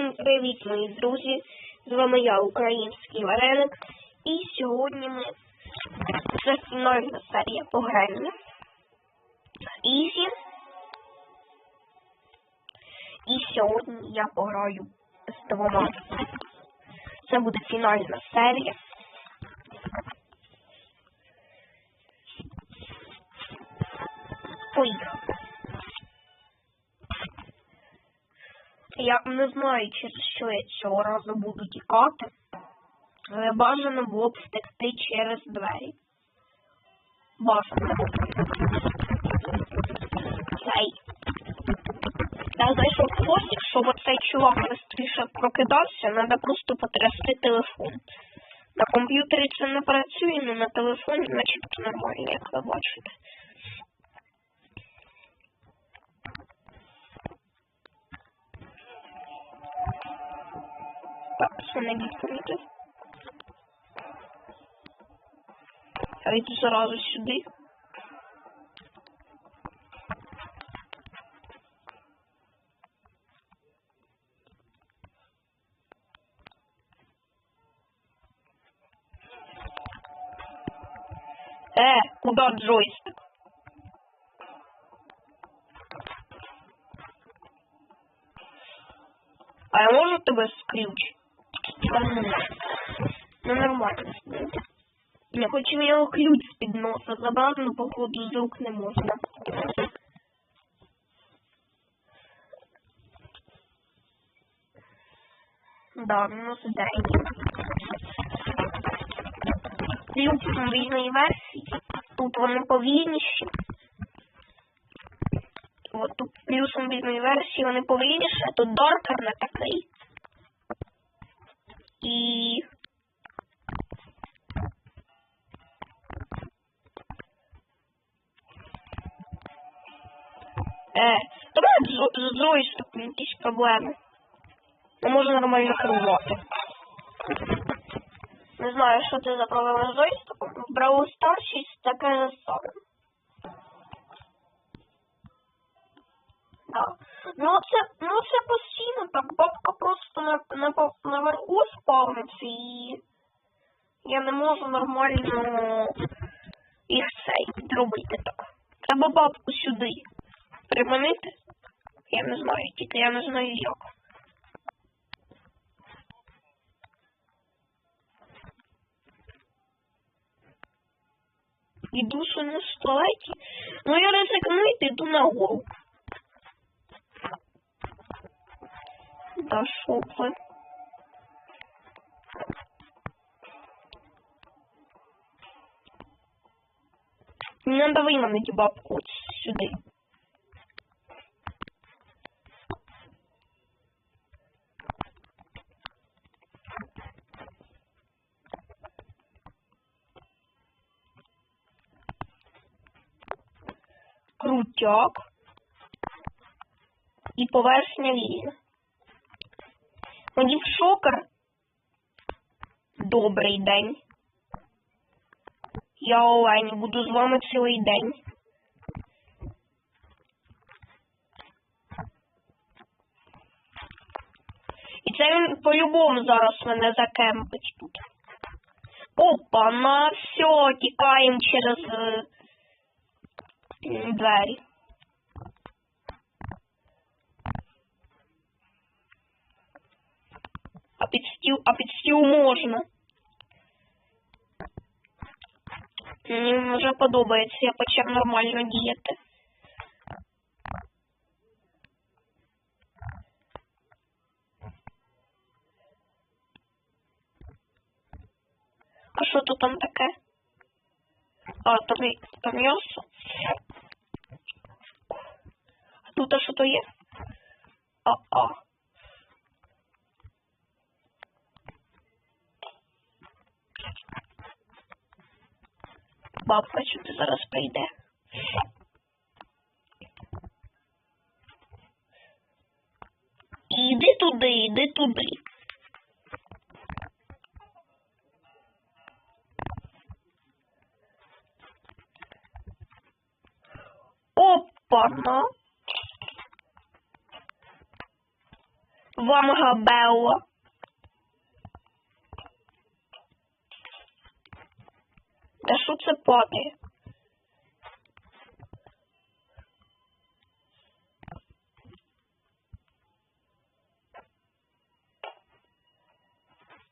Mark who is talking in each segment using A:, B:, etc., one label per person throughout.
A: Всім привіт, мої друзі! З вами я, український вареник. І сьогодні ми це фінальна серія по грання. Ізі. І сьогодні я пограю з двома. Це буде фінальна серія. Поїхали. Я не знаю, через що я цього разу буду тікати, але бажано було б втекти через двері. Бажано. Цей. Я зайшов в хвостик, щоб оцей чувак швидше прокидався, треба просто потрясти телефон. На комп'ютері це не працює, але на телефоні начебто нормально, як ви бачите. Все не відкрити. Я йду зразу сюди. Е, куда джойстик? А я можу тебе скрючити? Ну нормально. Я хочу його ключ з-під носа забрати, але походу з рук не можна. Да, мінус день. Плюсом різної версії. Тут вони повільніші. От тут плюсом різної версії вони повільніші, а тут доркер не такий. І Е, давай з, з джойстиком якісь проблеми. Не можу нормально керувати. Не знаю, що це за проблема з джойстиком. В Brawl Stars щось таке Да. Ну це, ну це постійно так. Бабка просто на, на, наверху спавниться і я не можу нормально їх цей зробити так. Треба бабку сюди приманити? Я не знаю, тільки я не знаю як. Іду ще на столеті. Ну я ризикну піду на гору. Да шо ви? Не надо виманити бабку от сюди. крутяк і поверхня вільна. Мені шокер. Добрий день. Я Олені буду з вами цілий день. І це він по-любому зараз мене закемпить тут. Опа, на все, тікаємо через е, двері. А під а під стіл можна. Мені вже подобається, я почав нормально діяти. А що тут там таке? А, там, там м'ясо. А тут а що то є? А-а. Бабка сюди зараз прийде. Іди туди, іди туди. Опа-на. Вам Габелла. Та це?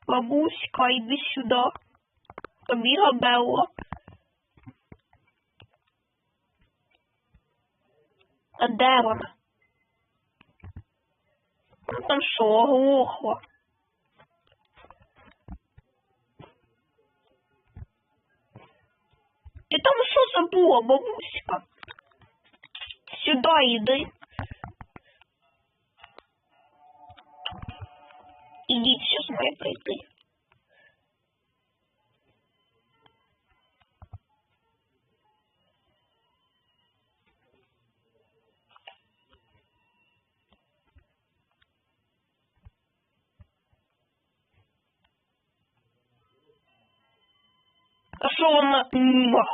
A: Бабуська, йди сюди. Тобі Габелла. А де вона? Там що, оглохла? Забула, бабуська? Сюди йди. Ідіть, зараз має прийти.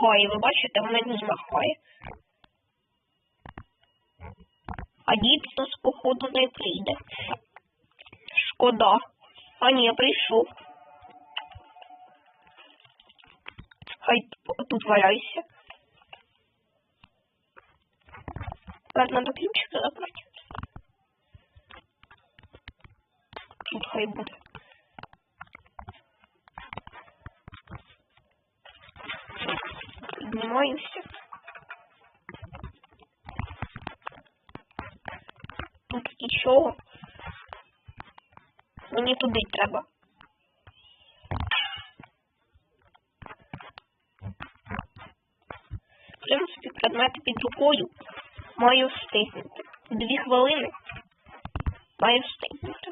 A: Махає? Ви бачите, вона ні махає. А дід нас, походу, не прийде. Шкода. А ні, прийшов. Хай тут валяйся. Тепер надо ключик забрати. Тут хай буде. Піднімаюся. Тут нічого. Мені туди треба. В принципі, предмети під рукою маю встигнути. Дві хвилини маю встигнути.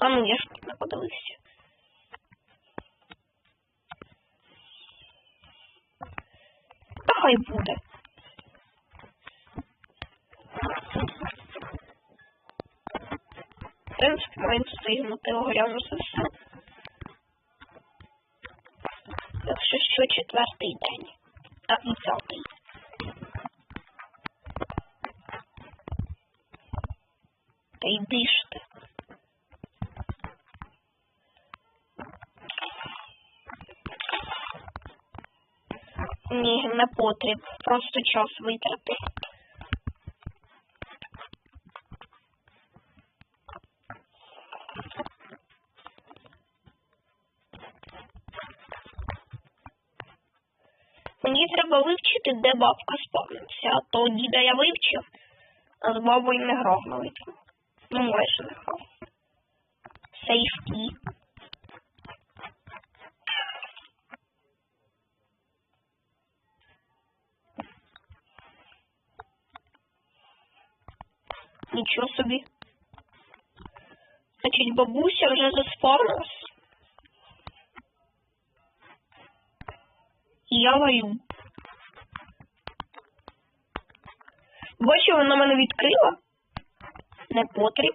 A: А ну я ж подивився. Та хай буде. В принципі, маю встигнути огляну за все. Якщо що четвертий день. А і п'ятий. Та йди ж ти. Ні, не потріб. Просто час витрати. Мені треба вивчити, де бабка спавниться, а то діда я вивчив, а з бабою не грав навіть. Ну, майже не грав. Сейфті. Нічого собі. Значить, бабуся вже заспавнилась. І я варю. Бачу, вона мене відкрила. Не потріб.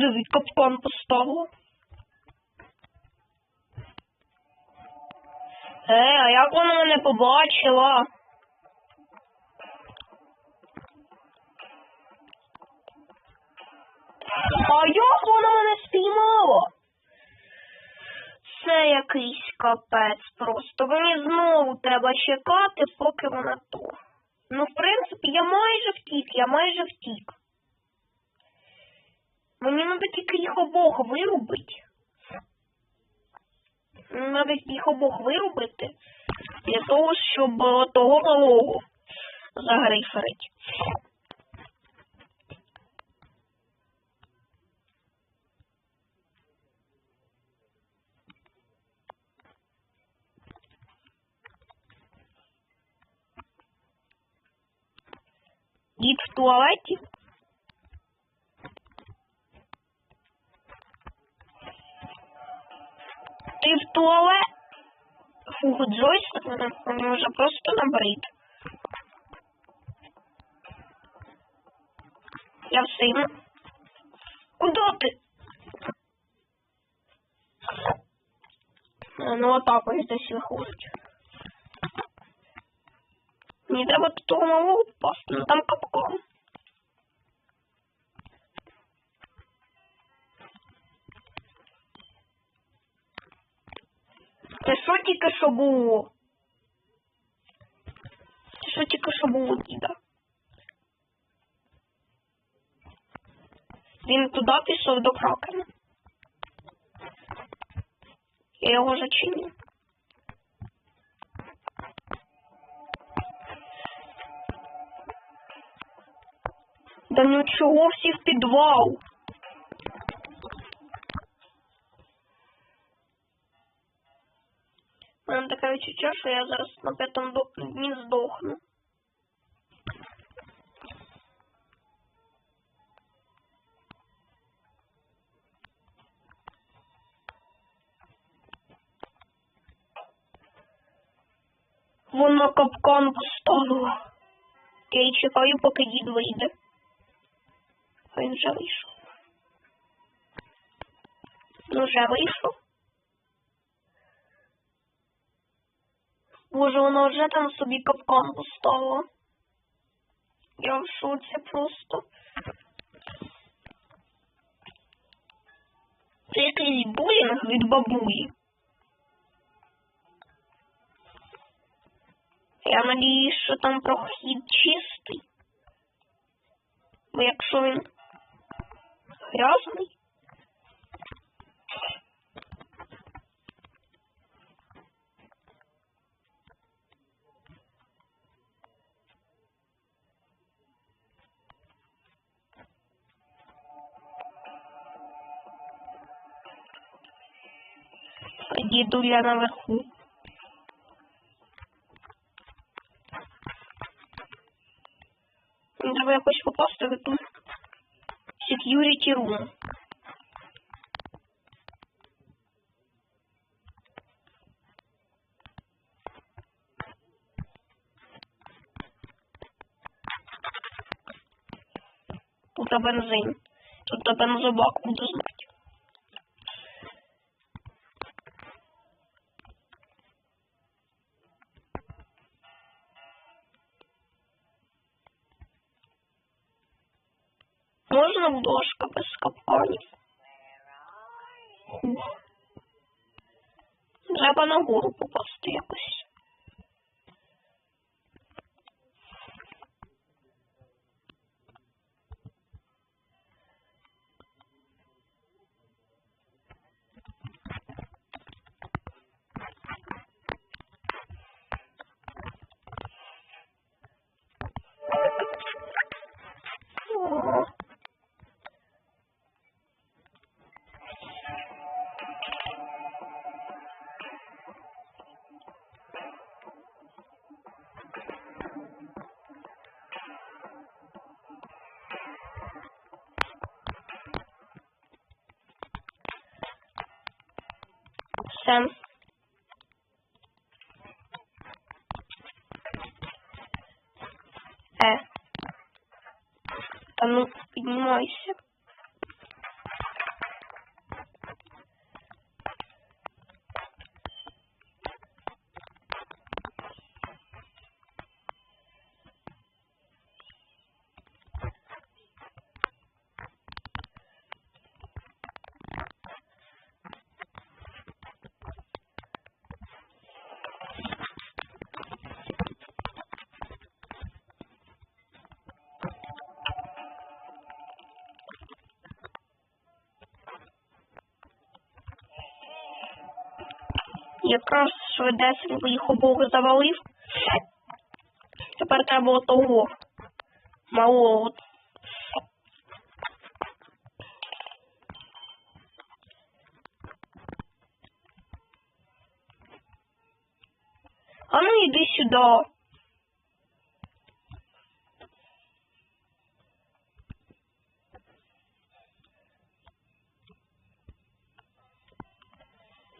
A: Живий капкан поставила. Е, а як вона мене побачила? А як вона мене спіймала? Це якийсь капець просто. Мені знову треба чекати, поки вона то. Ну, в принципі, я майже втік, я майже втік. Мені треба тільки їх обох вирубити. Мені треба їх обох вирубити для того, щоб е, того малого загриферити. Дід в туалеті. Туалет? Фух, Джойс, мені вже просто набрид. Я все йому. Куда ти? Е, Ну отак ось десь виходить. Мені треба того малого впасти, ну там капкан. Тільки що було? Що тільки що було, діда? Він туди пішов до кракена. Я його зачиню. Да ну чого всі в підвал? У мене таке відчуття, що я зараз на п'ятому дні здохну. Вона капкан поставила. Я чекаю, поки дід вийде. Він вже вийшов. Ну, вже вийшов. Боже, вона вже там собі капкан поставила. Я в шоці просто. Це якийсь булінг від бабулі. Я надіюсь, що там прохід чистий. Бо якщо він грязний. Дідуля наверху. Треба якось попасти в ту security room. Тут бензин. Тут бензобак знати. Все. якраз швидесенько їх обох завалив. Тепер треба отого малого. А ну іди сюди.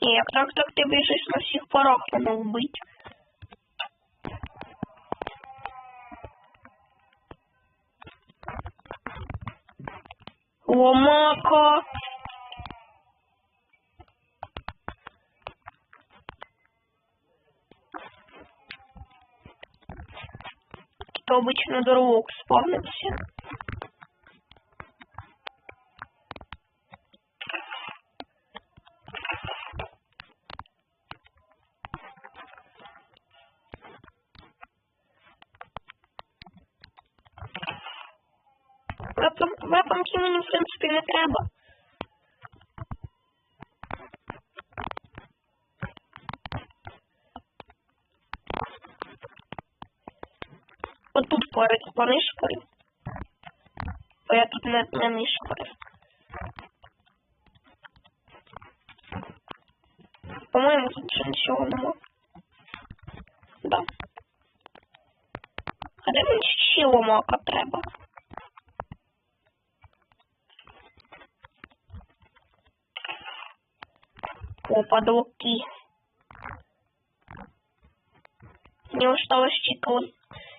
A: Ні, як так, так бежишь на всех порог, надо быть. Ломака. Тут обычно дурак спавнился. Вепам- Вепамки мені, в принципі, не треба. От тут поряд понишпорю. Бо я тут не, не нишпорив. По-моєму, тут ще нічого нема. Да. А де мені ще ломака треба? Опадлки. Мне осталось тільки,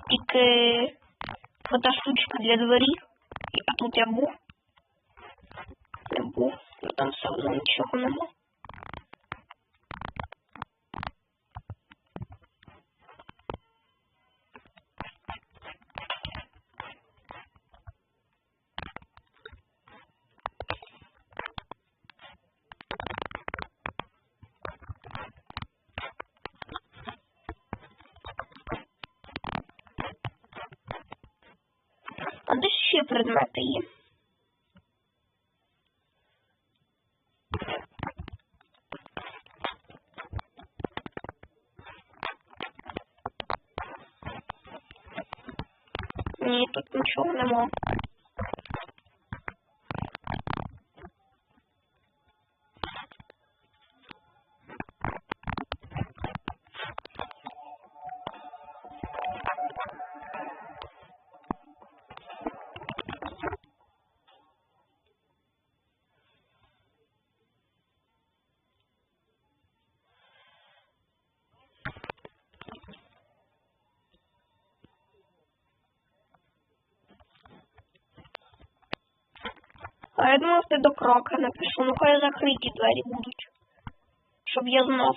A: тільки ота штучка для дверей. А тут я був. Я був. но там все одно нічого. А де предмети? Ні, тут нічого нема. А я думав, ти до крока напишу. Ну хай закриті двері будуть. Щоб я знав.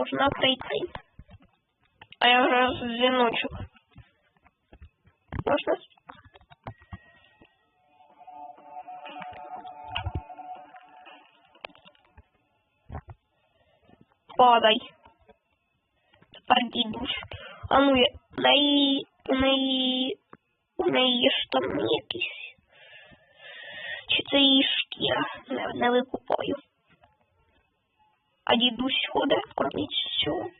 A: Должна прийти. А я вже дзвіночок. Можна? с- Падай. Дідусь. А ну, я... неї... У неї є штани якісь. Чи це її шкіра? Не, не викупаю. А дідусь ходить кормить цього.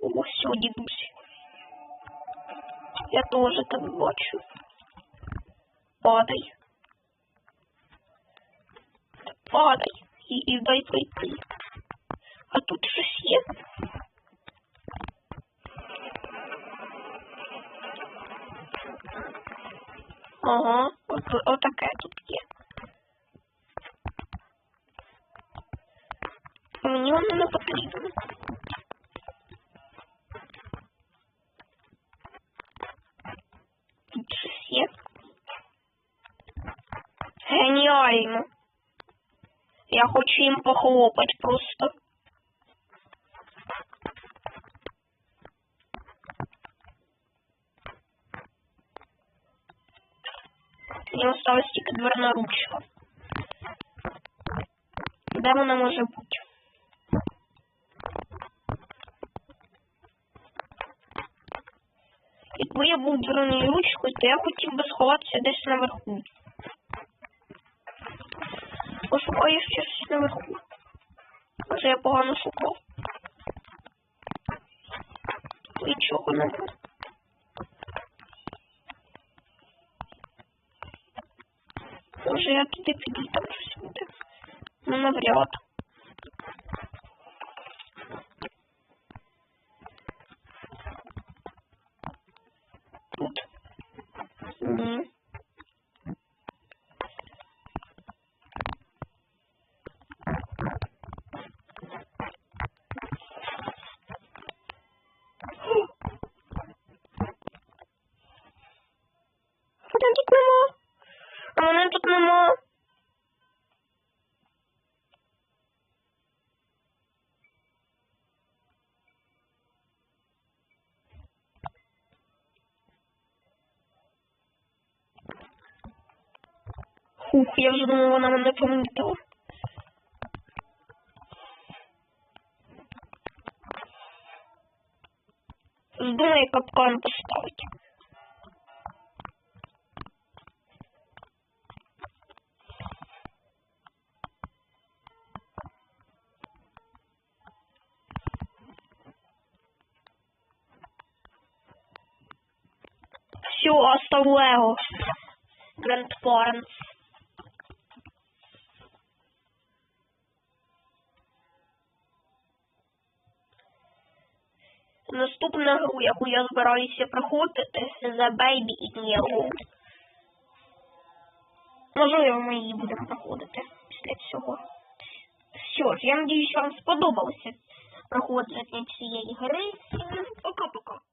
A: О, все, дідусь. Я тоже так бачу. Падай. Падай. І, і дай пройти. А тут щось є. Ого, вот, вот такая тут где. Мне он на подписку. Гениально. Я хочу им похлопать просто. Де вона може бути? Якби я був дверною ручкою, то я хотів би сховатися десь наверху. Пошукаю щось наверху. Може я погано шукав. Нічого не буде. Може я туди піду, там щось буде. Ну, навряд. Тут. Ні. Мене тут нема. А мене тут нема. Хух, я вже думала, вона мене помітила. Здумай капкан поставити. Все, остав Лего. Наступна яку я збираюся проходити, The Baby in Yellow. Можливо, ми її будемо проходити після цього. Що ж, я надіюсь, вам сподобалося проходження цієї гри. Пока-пока.